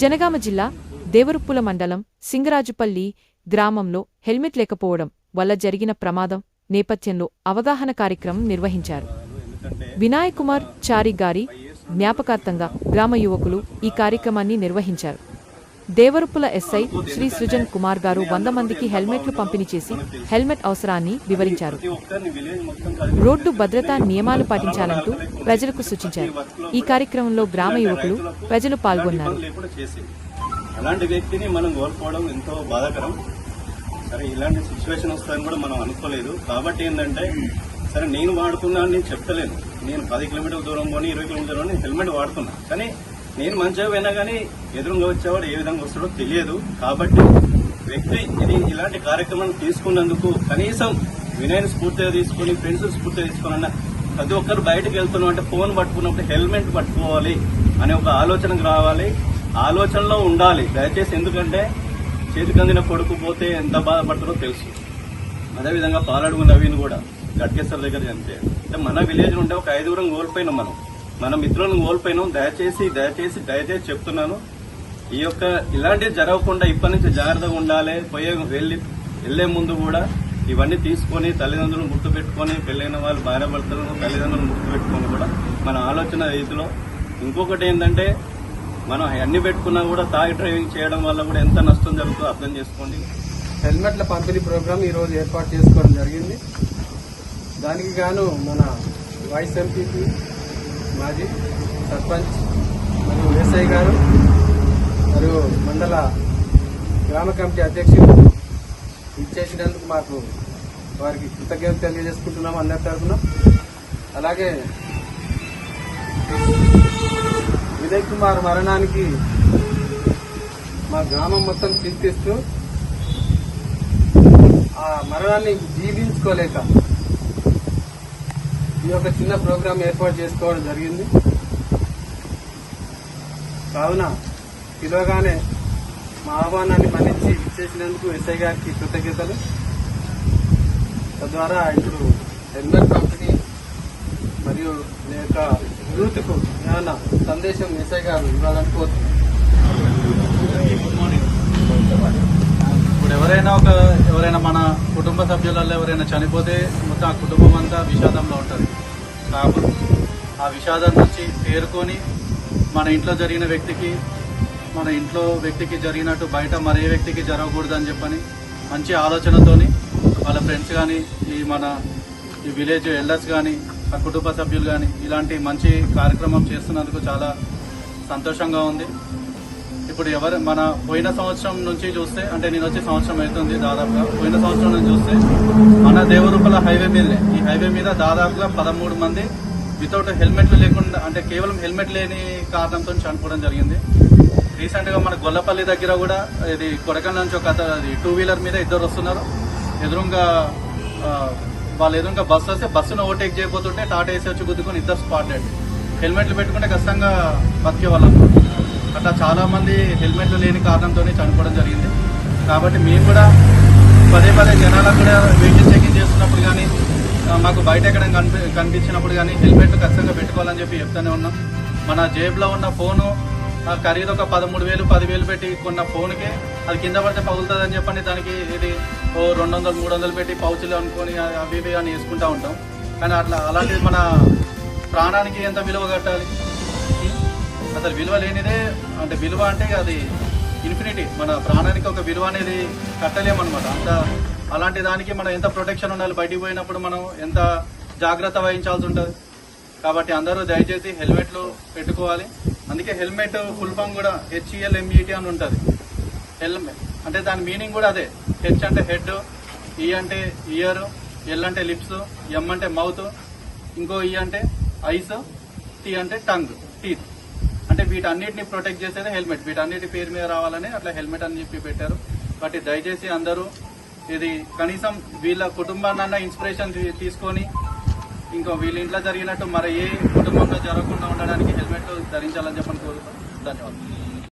జనగామ జిల్లా దేవరుప్పుల మండలం సింగరాజుపల్లి గ్రామంలో హెల్మెట్ లేకపోవడం వల్ల జరిగిన ప్రమాదం నేపథ్యంలో అవగాహన కార్యక్రమం నిర్వహించారు. వినాయక్ కుమార్ చారి గారి జ్ఞాపకార్థంగా గ్రామ యువకులు ఈ కార్యక్రమాన్ని నిర్వహించారు. దేవరుపుల ఎస్ఐ శ్రీ సృజన్ కుమార్ గారు వంద మందికి హెల్మెట్లు పంపిణీ చేసి హెల్మెట్ అవసరాన్ని వివరించారు. రోడ్డు భద్రతా నియమాలు పాటించాలంటూ ప్రజలకు సూచించారు. ఈ కార్యక్రమంలో గ్రామ యువకులు ప్రజలు పాల్గొన్నారు. అలాంటి వ్యక్తిని మనం కోల్పోవడం ఎంతో బాధాకరం. సరే ఇలాంటి సిచ్యువేషన్ వస్తుందని కూడా మనం అనుకోలేదు. కాబట్టి ఏంటంటే సరే నేను వాడుతున్నా నేను చెప్తలేను నేను పది కిలోమీటర్ల దూరం పోనీ ఇరవై కిలోమీటర్ల దూరం హెల్మెట్ వాడుతున్నా. కానీ నేను మంచిగా పోయినా కానీ ఎదురుగా వచ్చేవాడు ఏ విధంగా వస్తాడో తెలియదు. కాబట్టి వ్యక్తి ఇది ఇలాంటి కార్యక్రమాన్ని తీసుకున్నందుకు కనీసం వినయన స్ఫూర్తిగా తీసుకుని ఫ్రెండ్స్ స్ఫూర్తిగా తీసుకున్న ప్రతి ఒక్కరు బయటకు వెళ్తున్నాం అంటే ఫోన్ పట్టుకున్నప్పుడు హెల్మెట్ పట్టుకోవాలి అనే ఒక ఆలోచనకు రావాలి. ఆలోచనలో ఉండాలి. దయచేసి ఎందుకంటే చేతికి అందిన కొడుకు పోతే ఎంత బాధపడతారో తెలుసు. అదేవిధంగా పాలడుగు నవీన్ కూడా గట్కేశ్వర దగ్గర చనిపోయాడు. అంటే మన విలేజ్ నుండి ఒక ఐదుగురం కోల్పోయినాం మనం. మన మిత్రులను కోల్పోయినాం. దయచేసి దయచేసి దయచేసి చెప్తున్నాను. ఈ యొక్క ఇలాంటివి జరగకుండా ఇప్పటి నుంచి జాగ్రత్తగా ఉండాలి. పోయే వెళ్ళి వెళ్ళే ముందు కూడా ఇవన్నీ తీసుకొని తల్లిదండ్రులను గుర్తు పెట్టుకొని పెళ్ళైన వాళ్ళు భార్య భర్తలను తల్లిదండ్రులను గుర్తుపెట్టుకొని కూడా మన ఆలోచన రీతిలో ఇంకొకటి ఏంటంటే మనం అన్ని పెట్టుకున్నా కూడా తాగి డ్రైవింగ్ చేయడం వల్ల కూడా ఎంత నష్టం జరుగుతుందో అర్థం చేసుకోండి. హెల్మెట్ల పంపిణీ ప్రోగ్రాం ఈరోజు ఏర్పాటు చేసుకోవడం జరిగింది. దానికి గాను మన వైస్ ఎంపీపీ మాజీ సర్పంచ్ మరియు ఎస్ఐ గారు మరియు మండల గ్రామ కమిటీ అధ్యక్షులు ఇచ్చేసినందుకు మాకు వారికి కృతజ్ఞత తెలియజేసుకుంటున్నాం అందరి తరఫున. అలాగే విజయ్ కుమార్ మరణానికి మా గ్రామం మొత్తం చింతిస్తూ ఆ మరణాన్ని జీవించుకోలేక ఈ యొక్క చిన్న ప్రోగ్రాం ఏర్పాటు చేసుకోవడం జరిగింది. కావున పిలవగానే మా ఆహ్వానాన్ని మన్నించి విచ్చేసినందుకు ఎస్ఐ గారికి కృతజ్ఞతలు. తద్వారా ఇప్పుడు హెల్మెట్ కంపెనీ మరియు మీ యొక్క యూత్కు ఏమన్నా సందేశం ఎస్ఐ గారు ఇవ్వాలని కోరుతున్నాను మార్నింగ్ ఎవరైనా ఒక ఎవరైనా మన కుటుంబ సభ్యులలో ఎవరైనా చనిపోతే మొత్తం ఆ కుటుంబం అంతా విషాదంలో ఉంటుంది. కాబట్టి ఆ విషాదం నుంచి తేరుకొని మన ఇంట్లో జరిగిన వ్యక్తికి మన ఇంట్లో వ్యక్తికి జరిగినట్టు బయట మరే వ్యక్తికి జరగకూడదని చెప్పని మంచి ఆలోచనతోని వాళ్ళ ఫ్రెండ్స్ కానీ ఈ మన ఈ విలేజ్ ఎల్డర్స్ కానీ ఆ కుటుంబ సభ్యులు కానీ ఇలాంటి మంచి కార్యక్రమం చేస్తున్నందుకు చాలా సంతోషంగా ఉంది. ఇప్పుడు ఎవరు మన పోయిన సంవత్సరం నుంచి చూస్తే అంటే నేను వచ్చి సంవత్సరం అవుతుంది దాదాపుగా పోయిన సంవత్సరం నుంచి చూస్తే మన దేవరూపల హైవే మీదనే. ఈ హైవే మీద దాదాపుగా పదమూడు మంది వితౌట్ హెల్మెట్లు లేకుండా అంటే కేవలం హెల్మెట్ లేని కారణంతో చనిపోవడం జరిగింది. రీసెంట్గా మన గొల్లపల్లి దగ్గర కూడా ఇది కొడకల్ నుంచి ఒక అది టూ వీలర్ మీద ఇద్దరు వస్తున్నారు. ఎదురుగా వాళ్ళు ఎదురుగా బస్సు వస్తే బస్సును ఓవర్టేక్ చేయబోతుంటే టాటా వేసి వచ్చి గుద్దుకొని ఇద్దరు స్పాట్ హెల్మెట్లు పెట్టుకుంటే ఖచ్చితంగా బతికే వాళ్ళం. అట్లా చాలామంది హెల్మెట్లు లేని కారణంతోనే చనిపోవడం జరిగింది. కాబట్టి మేము కూడా పదే పదే జనాలకు కూడా వెహికల్ చెకింగ్ చేస్తున్నప్పుడు కానీ మాకు బయట ఎక్కడ కనిపి కనిపించినప్పుడు కానీ హెల్మెట్ ఖచ్చితంగా పెట్టుకోవాలని చెప్పి చెప్తూనే ఉన్నాం. మన జేబులో ఉన్న ఫోను ఆ, ఖరీదు ఒక పదమూడు వేలు పదివేలు పెట్టి కొన్న ఫోన్కే అది కింద పడితే పగులుతుందని చెప్పండి దానికి ఇది ఓ రెండు వందలు మూడు వందలు పెట్టి పౌచులు అనుకొని అవి ఇవి అని వేసుకుంటూ ఉంటాం. కానీ అట్లా అలాంటిది మన ప్రాణానికి ఎంత విలువ కట్టాలి? అసలు విలువ లేనిదే అంటే విలువ అంటే అది ఇన్ఫినిటీ మన ప్రాణానికి ఒక విలువ అనేది కట్టలేమన్నమాట. అంత అలాంటి దానికి మనం ఎంత ప్రొటెక్షన్ ఉండాలి? బయటికి పోయినప్పుడు మనం ఎంత జాగ్రత్త వహించాల్సి ఉంటుంది? కాబట్టి అందరూ దయచేసి హెల్మెట్లు పెట్టుకోవాలి. అందుకే హెల్మెట్ ఫుల్ ఫామ్ కూడా H E L M E T అని ఉంటుంది. హెల్మెట్ అంటే దాని మీనింగ్ కూడా అదే. హెచ్ అంటే హెడ్ ఈ e అంటే ఇయర్ ఎల్ అంటే లిప్స్ ఎం అంటే మౌత్ ఇంకో ఈ అంటే ఐస్ టీ అంటే టంగ్ టీత్ అంటే వీటన్నిటిని ప్రొటెక్ట్ చేసేది హెల్మెట్ వీటన్నిటి పేరు మీద రావాలని అట్లా హెల్మెట్ అని చెప్పి పెట్టారు. కాబట్టి దయచేసి అందరూ ఇది కనీసం వీళ్ళ కుటుంబాన్న ఇన్స్పిరేషన్ తీసుకొని ఇంకో వీళ్ళ ఇంట్లో జరిగినట్టు మరి ఏ కుటుంబంలో జరగకుండా ఉండడానికి హెల్మెట్ ధరించాలని చెప్పని కోరుతాం ధన్యవాదాలు.